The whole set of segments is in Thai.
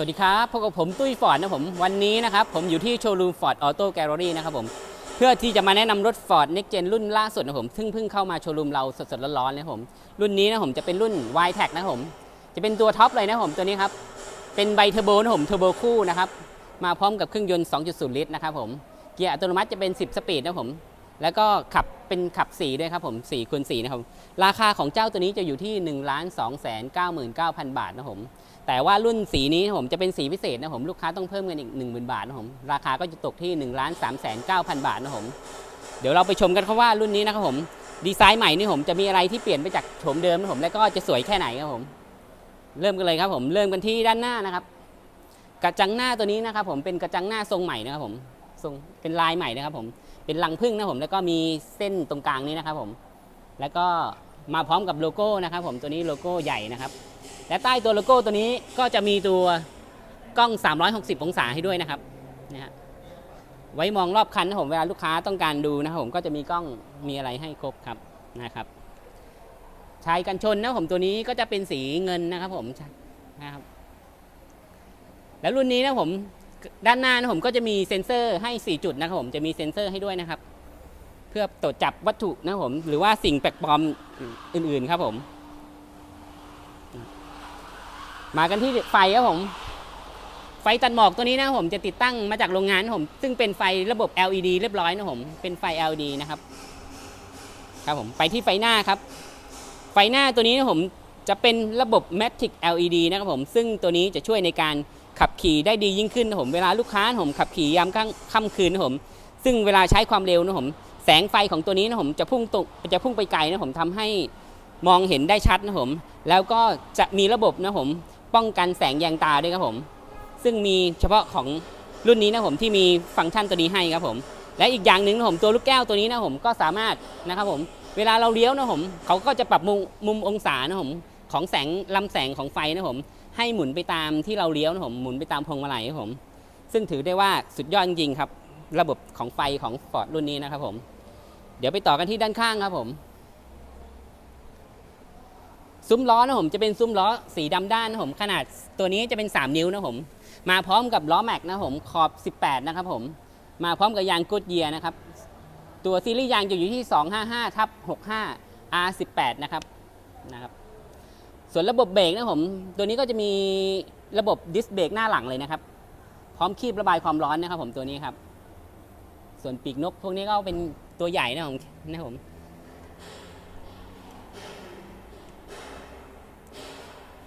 สวัสดีครับ พบกับผมตุ้ยฟอร์ดนะผม วันนี้นะครับ ผมอยู่ที่โชว์รูมฟอร์ดออโต้แกลเลอรี่นะครับผม เพื่อที่จะมาแนะนำรถ Ford Next Gen รุ่นล่าสุดนะผม ซึ่งเพิ่งเข้ามาโชว์รูมเราสดๆร้อนๆเลยผม รุ่นนี้นะผมจะเป็นรุ่น y t e c นะผม จะเป็นตัวท็อปเลยนะผมตัวนี้ครับ เป็นไบเทอร์โบนะผมเทอร์โบคู่นะครับ มาพร้อมกับเครื่องยนต์ 2.0 ลิตรนะครับผม เกียร์อัตโนมัติจะเป็น 10 สปีดนะผม แล้วก็ขับ เป็นขับ4ด้วยครับผม4คูณ4นะครับ ราคาของเจ้าตัวนี้จะอยู่ที่1 2 9 9 9 0 0 0บาทนะผมแต่ว่ารุ่นสีนี้นผมจะเป็นสีพิเศษนะผมลูกค้าต้องเพิ่มเงินอีก 1 0,000 บาทนะผมราคาก็จะตกที่1 3 9 0 0 0บาทนะผมเดี๋ยวเราไปชมกันครับว่ารุ่นนี้นะครับผมดีไซน์ใหม่นี่ผมจะมีอะไรที่เปลี่ยนไปจากโฉมเดิมนะผมและก็จะสวยแค่ไหนครับผมเริ่มกันเลยครับผมเริ่มกันที่ด้านหน้านะครับ กระจังหน้าตัวนี้นะครับผมเป็นกระจังหน้าทรงใหม่นะครับผมทรงเป็นลายใหม่นะครับผม เป็นรังผึ้งนะผมแล้วก็มีเส้นตรงกลางนี้นะครับผมแล้วก็มาพร้อมกับโลโก้นะครับผมตัวนี้โลโก้ใหญ่นะครับ และใต้ตัวโลโก้ตัวนี้ก็จะมีตัวกล้อง 360 องศาให้ด้วยนะครับนะฮะไว้มองรอบคันนะผมเวลาลูกค้าต้องการดูนะครับผมก็จะมีกล้องมีอะไรให้ครบครับนะครับชายกันชนนะผมตัวนี้ก็จะเป็นสีเงินนะครับผมนะครับแล้วรุ่นนี้นะผม ด้านหน้านะผมก็จะมีเซ็นเซอร์ให้ 4 จุดนะครับผมจะมีเซ็นเซอร์ให้ด้วยนะครับ เพื่อตรวจจับวัตถุนะครับผมหรือว่าสิ่งแปลกปลอมอื่น ๆ ครับผม มากันที่ไฟครับผม ไฟตัดหมอกตัวนี้นะผมจะติดตั้งมาจากโรงงานผม ซึ่งเป็นไฟระบบ LED เรียบร้อยนะผมเป็นไฟ LED นะครับครับผมไปที่ไฟหน้าครับ ไฟหน้าตัวนี้นะผมจะเป็นระบบ Matic LED นะครับผม ซึ่งตัวนี้จะช่วยในการ ขับขี่ได้ดียิ่งขึ้นนะผมเวลาลูกค้านะผมขับขี่ยามค่ำคืนนะผมซึ่งเวลาใช้ความเร็วนะผมแสงไฟของตัวนี้นะผมจะพุ่งตกจะพุ่งไปไกลนะผมทำให้มองเห็นได้ชัดนะผมแล้วก็จะมีระบบนะผมป้องกันแสงแยงตาด้วยครับผม ซึ่งมีเฉพาะของรุ่นนี้นะผมที่มีฟังก์ชันตัวนี้ให้ครับผม และอีกอย่างหนึ่งนะผมตัวลูกแก้วตัวนี้นะผมก็สามารถนะครับผม เวลาเราเลี้ยวนะผมเขาก็จะปรับมุมมุมองศานะผมของแสงลำแสงของไฟนะผม ให้หมุนไปตามที่เราเลี้ยวนะผมหมุนไปตามพวงมาลัยครับผม ซึ่งถือได้ว่าสุดยอดจริงๆครับ ระบบของไฟของ Ford รุ่นนี้นะครับผม เดี๋ยวไปต่อกันที่ด้านข้างครับผมซุ้มล้อนะผมจะเป็นซุ้มล้อสีดำด้านนะผมขนาดตัวนี้จะเป็น 3 นิ้วนะผม มาพร้อมกับล้อแม็กนะผมขอบ 18 นะครับผม มาพร้อมกับยางกูดเยียนะครับ ตัวซีรีส์ยางจะอยู่ที่ 255ทับ65 R18 นะครับนะครับ ส่วนระบบเบรกนะผม ตัวนี้ก็จะมีระบบดิสเบรกหน้าหลังเลยนะครับ พร้อมคีบระบายความร้อนนะครับ ผมตัวนี้ครับ ส่วนปีกนกพวกนี้ก็เป็นตัวใหญ่นะผมนะผม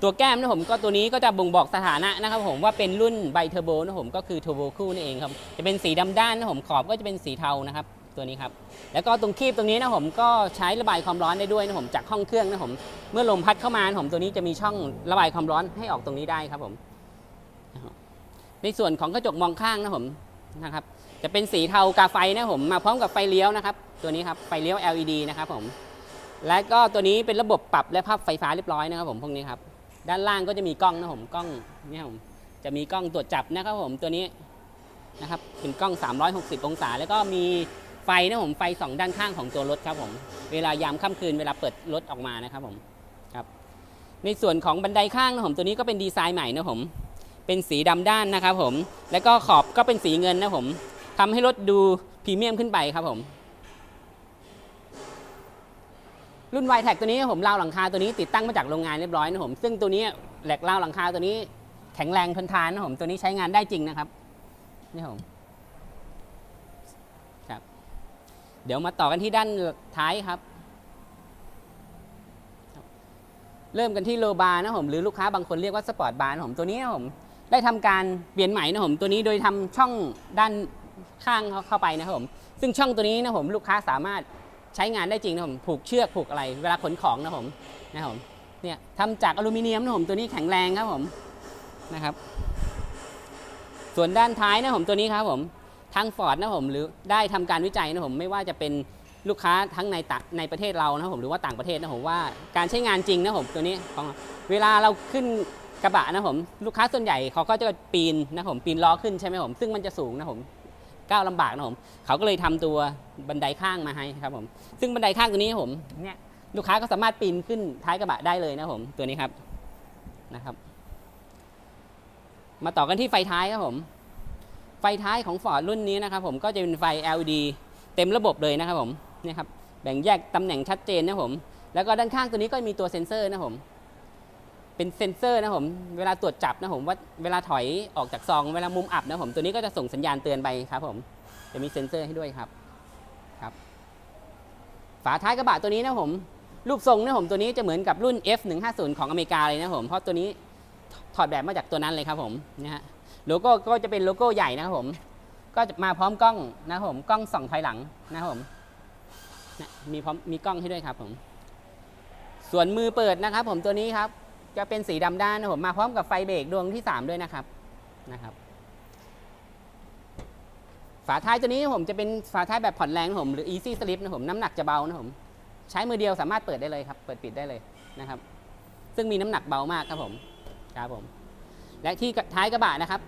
ตัวแก้มนะผมก็ตัวนี้ก็จะบ่งบอกสถานะนะครับผมว่าเป็นรุ่นไบเทอร์โบนะผมก็คือเทอร์โบคู่นั่นเองครับ จะเป็นสีดำด้านนะผมขอบก็จะเป็นสีเทานะครับ ตัวนี้ครับแล้วก็ตรงคีบตรงนี้นะผมก็ใช้ระบายความร้อนได้ด้วยนะผมจากห้องเครื่องนะผมเมื่อลมพัดเข้ามานะผมตัวนี้จะมีช่องระบายความร้อนให้ออกตรงนี้ได้ครับผม ในส่วนของกระจกมองข้างนะผมนะครับ จะเป็นสีเทากาไฟนะผมมาพร้อมกับไฟเลี้ยวนะครับ ตัวนี้ครับไฟเลี้ยว LED นะครับผมและก็ตัวนี้เป็นระบบปรับและพับไฟฟ้าเรียบร้อยนะครับผมพวกนี้ครับด้านล่างก็จะมีกล้องนะผมกล้องเนี่ยผมจะมีกล้องตรวจจับนะครับผมตัวนี้นะครับเป็นกล้อง 360 องศา แล้วก็มี ไฟนะผมไฟสองด้านข้างของตัวรถครับผม เวลายามค่ำคืนเวลาเปิดรถออกมานะครับผมครับ ในส่วนของบันไดข้างนะผมตัวนี้ก็เป็นดีไซน์ใหม่นะผม เป็นสีดำด้านนะครับผม แล้วก็ขอบก็เป็นสีเงินนะผมทำให้รถดูพรีเมียมขึ้นไปครับผม รุ่น y t e c ตัวนี้ผมราหลังคาตัวนี้ติดตั้งมาจากโรงงานเรียบร้อยนะผม ซึ่งตัวนี้แหลกราหลังคาตัวนี้แข็งแรงทนทานนะผมตัวนี้ใช้งานได้จริงนะครับนี่ผม ครับ เดี๋ยวมาต่อกันที่ด้านท้ายครับ เริ่มกันที่โลบาร์นะผมหรือลูกค้าบางคนเรียกว่าสปอร์ตบาร์นะผมตัวนี้นะผมได้ทำการเปลี่ยนใหม่นะผมตัวนี้โดยทำช่องด้านข้างเข้าไปนะครับผมซึ่งช่องตัวนี้นะผมลูกค้าสามารถใช้งานได้จริงนะผมผูกเชือกผูกอะไร เวลาขนของนะผมนะครับผมเนี่ยทำจากอลูมิเนียมนะผมตัวนี้แข็งแรงครับผมนะครับ ส่วนด้านท้ายนะผมตัวนี้ครับผม ทางฟอร์ดนะผมหรือได้ทำการวิจัยนะผมไม่ว่าจะเป็นลูกค้าทั้งในตะในประเทศเรานะผมหรือว่าต่างประเทศนะผมว่าการใช้งานจริงนะผมตัวนี้ของเวลาเราขึ้นกระบะนะผมลูกค้าส่วนใหญ่เขาก็จะปีนนะผมปีนล้อขึ้นใช่ไหมผมซึ่งมันจะสูงนะผมก้าวลำบากนะผมเขาก็เลยทำตัวบันไดข้างมาให้ครับผมซึ่งบันไดข้างตัวนี้ผมเนี่ยลูกค้าก็สามารถปีนขึ้นท้ายกระบะได้เลยนะผมตัวนี้ครับนะครับ มาต่อกันที่ไฟท้ายครับผม ไฟท้ายของ Ford รุ่นนี้นะครับผมก็จะเป็นไฟ LED เต็มระบบเลยนะครับผมนี่ครับแบ่งแยกตำแหน่งชัดเจนนะครับผม แล้วก็ด้านข้างตัวนี้ก็มีตัวเซ็นเซอร์นะครับผม เป็นเซ็นเซอร์นะครับผม เวลาตรวจจับนะครับผมว่าเวลาถอยออกจากซอง เวลามุมอับนะครับผม ตัวนี้ก็จะส่งสัญญาณเตือนไปครับผม จะมีเซ็นเซอร์ให้ด้วยครับ ครับ ฝาท้ายกระบะตัวนี้นะครับผม รูปทรงนะครับผมตัวนี้จะเหมือนกับรุ่น F150 ของอเมริกาเลยนะครับผม เพราะตัวนี้ถอดแบบมาจากตัวนั้นเลยครับผม นะฮะ โลโก้ก็จะเป็นโลโก้ใหญ่นะครับผม ก็จะมาพร้อมกล้องนะครับผมกล้องส่องถอยหลังนะครับผมนะมีพร้อมมีกล้องให้ด้วยครับผม ส่วนมือเปิดนะครับ ผมตัวนี้ครับ จะเป็นสีดำด้านนะครับผมมาพร้อมกับไฟเบรกดวงที่ 3 ด้วยนะครับนะครับฝาท้ายตัวนี้ผมจะเป็นฝาท้ายแบบผ่อนแรงนะผมหรือ easy slip นะครับผมน้ำหนักจะเบานะครับผมใช้มือเดียวสามารถเปิดได้เลยครับ เปิดปิดได้เลยนะครับ ซึ่งมีน้ำหนักเบามากครับผมครับผม และที่ท้ายกระบะนะครับ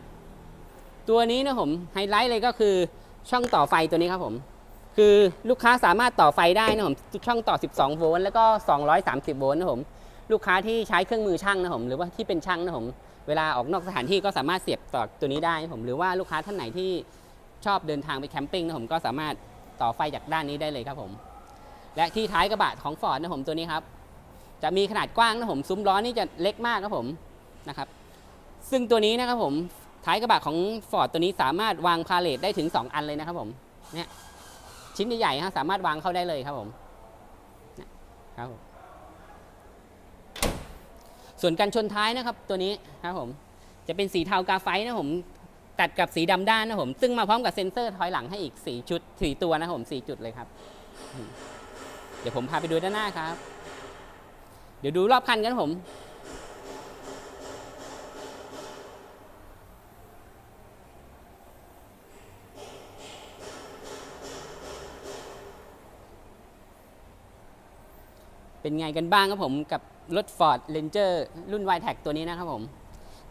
ตัวนี้นะผมไฮไลท์เลยก็คือช่องต่อไฟตัวนี้ครับผม คือลูกค้าสามารถต่อไฟได้นะผมช่องต่อ 12 โวลต์แล้วก็ 230 โวลต์นะผมลูกค้าที่ใช้เครื่องมือช่างนะผมหรือว่าที่เป็นช่างนะผมเวลาออกนอกสถานที่ก็สามารถเสียบต่อตัวนี้ได้นะผมหรือว่าลูกค้าท่านไหนที่ชอบเดินทางไปแคมปิ้งนะผมก็สามารถต่อไฟจากด้านนี้ได้เลยครับผม และที่ท้ายกระบะของฟอร์ดนะผมตัวนี้ครับ จะมีขนาดกว้างนะผมซุ้มล้อนี่จะเล็กมากครับผมนะครับ ซึ่งตัวนี้นะครับผมท้ายกระบะของ Ford ตัวนี้สามารถวางพาเลทได้ถึง 2 อันเลยนะครับผมเนี่ยชิ้นใหญ่ๆฮะสามารถวางเข้าได้เลยครับผมครับส่วนการชนท้ายนะครับตัวนี้ครับผมจะเป็นสีเทากาไฟนะผมตัดกับสีดำด้านนะผม ซึ่งมาพร้อมกับเซ็นเซอร์ถอยหลังให้อีก 4 ชุด4ตัวนะผม4จุดเลยครับ เดี๋ยวผมพาไปดูด้านหน้าครับ เดี๋ยวดูรอบคันกันผม เป็นไงกันบ้างครับผมกับรถ Ford Ranger รุ่น y t e c ตัวนี้นะครับผม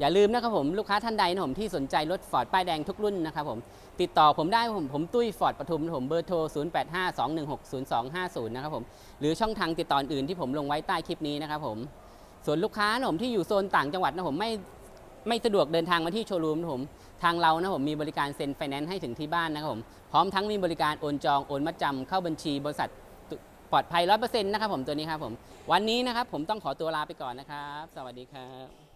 อย่าลืมนะครับผมลูกค้าท่านใดนะผมที่สนใจรถ Ford ป้ายแดงทุกรุ่นนะครับผมติดต่อผมได้ผมผมตุ้ย Ford ปทุมนะผมเบอร์โทร 0852160250 นะครับผมหรือช่องทางติดต่ออื่นที่ผมลงไว้ใต้คลิปนี้นะครับผมส่วนลูกค้านะผมที่อยู่โซนต่างจังหวัดนะผมไม่ไม่สะดวกเดินทางมาที่โชว์รูมนะผมทางเรานะผมมีบริการเซ็นไฟแนนซ์ให้ถึงที่บ้านนะครับผมพร้อมทั้งมีบริการโอนจองโอนมัดจำเข้าบัญชีบริษัท ปลอดภัยร้อยเปอร์เซ็นต์นะครับผมตัวนี้ครับผม วันนี้นะครับผมต้องขอตัวลาไปก่อนนะครับ สวัสดีครับ